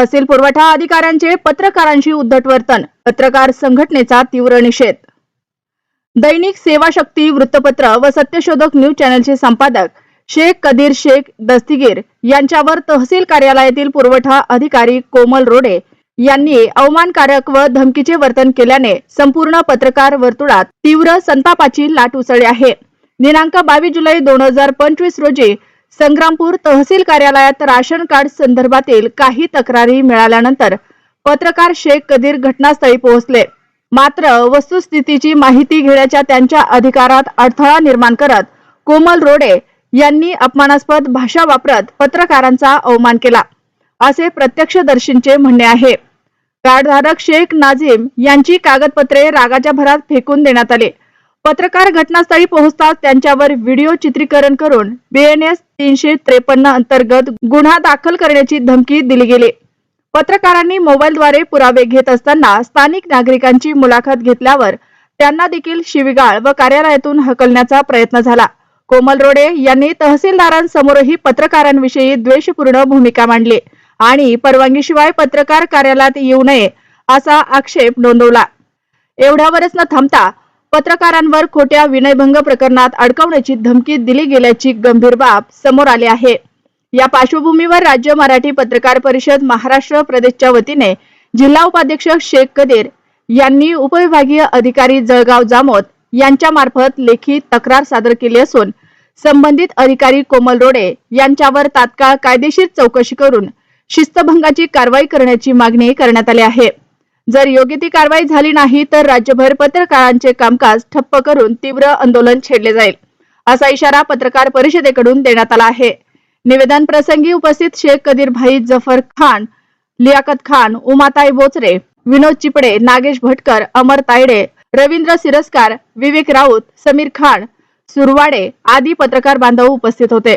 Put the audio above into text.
तहसील पुरवठा अधिकाऱ्यांचे पत्रकारांशी उद्धट वर्तन पत्रकार संघटनेचा तीव्र निषेध. दैनिक सेवा शक्ती वृत्तपत्र व सत्यशोधक न्यूज चॅनलचे संपादक शेख कदीर शेख दस्तीगीर यांच्यावर तहसील कार्यालयातील पुरवठा अधिकारी कोमल रोडे यांनी अवमानकारक व धमकीचे वर्तन केल्याने संपूर्ण पत्रकार वर्तुळात तीव्र संतापाची लाट उसळली आहे. दिनांक बावीस जुलै दोन हजार पंचवीस रोजी संग्रामपूर तहसील कार्यालयात राशन कार्ड संदर्भातील काही तक्रारी मिळाल्यानंतर पत्रकार शेख कदीर घटनास्थळी पोहोचले. मात्र वस्तुस्थितीची माहिती घेण्याच्या त्यांच्या अधिकारात अडथळा निर्माण करत कोमल रोडे यांनी अपमानास्पद भाषा वापरत पत्रकारांचा अवमान केला. असे प्रत्यक्षदर्शींचे म्हणणे आहे. कार्डधारक शेख नाझीम यांची कागदपत्रे रागाच्या भरात फेकून देण्यात आली. पत्रकार घटनास्थळी पोहोचताच त्यांच्यावर व्हिडिओ चित्रीकरण करून बीएनएस तीनशे त्रेपन्न अंतर्गत गुन्हा दाखल करण्याची धमकी दिली गेली. पत्रकारांनी मोबाईलद्वारे पुरावे घेत असताना स्थानिक नागरिकांची मुलाखत घेतल्यावर त्यांना देखील शिवीगाळ व कार्यालयातून हकलण्याचा प्रयत्न झाला. कोमल रोडे यांनी तहसीलदारांसमोरही पत्रकारांविषयी द्वेषपूर्ण भूमिका मांडली आणि परवानगीशिवाय पत्रकार कार्यालयात येऊ नये असा आक्षेप नोंदवला. एवढ्यावरच न थांबता पत्रकारांवर खोट्या विनयभंग प्रकरणात अडकवण्याची धमकी दिली गेल्याची गंभीर बाब समोर आली आहे. या पार्श्वभूमीवर राज्य मराठी पत्रकार परिषद महाराष्ट्र प्रदेशच्या वतीने जिल्हा उपाध्यक्ष शेख कदीर यांनी उपविभागीय अधिकारी जळगाव जामोद यांच्या मार्फत लेखी तक्रार सादर केली असून संबंधित अधिकारी कोमल रोडे यांच्यावर तात्काळ कायदेशीर चौकशी करून शिस्तभंगाची कारवाई करण्याची मागणी करण्यात आली आहे. जर योग्य ती कारवाई झाली नाही तर राज्यभर पत्रकारांचे कामकाज ठप्प करून तीव्र आंदोलन छेडले जाईल असा इशारा पत्रकार परिषदेकडून देण्यात आला आहे. निवेदन प्रसंगी उपस्थित शेख कदीर भाई जफर खान लियाकत खान उमाताई बोचरे विनोद चिपडे नागेश भटकर अमर तायडे रवींद्र सिरस्कार विवेक राऊत समीर खान सुरवाडे आदी पत्रकार बांधव उपस्थित होते.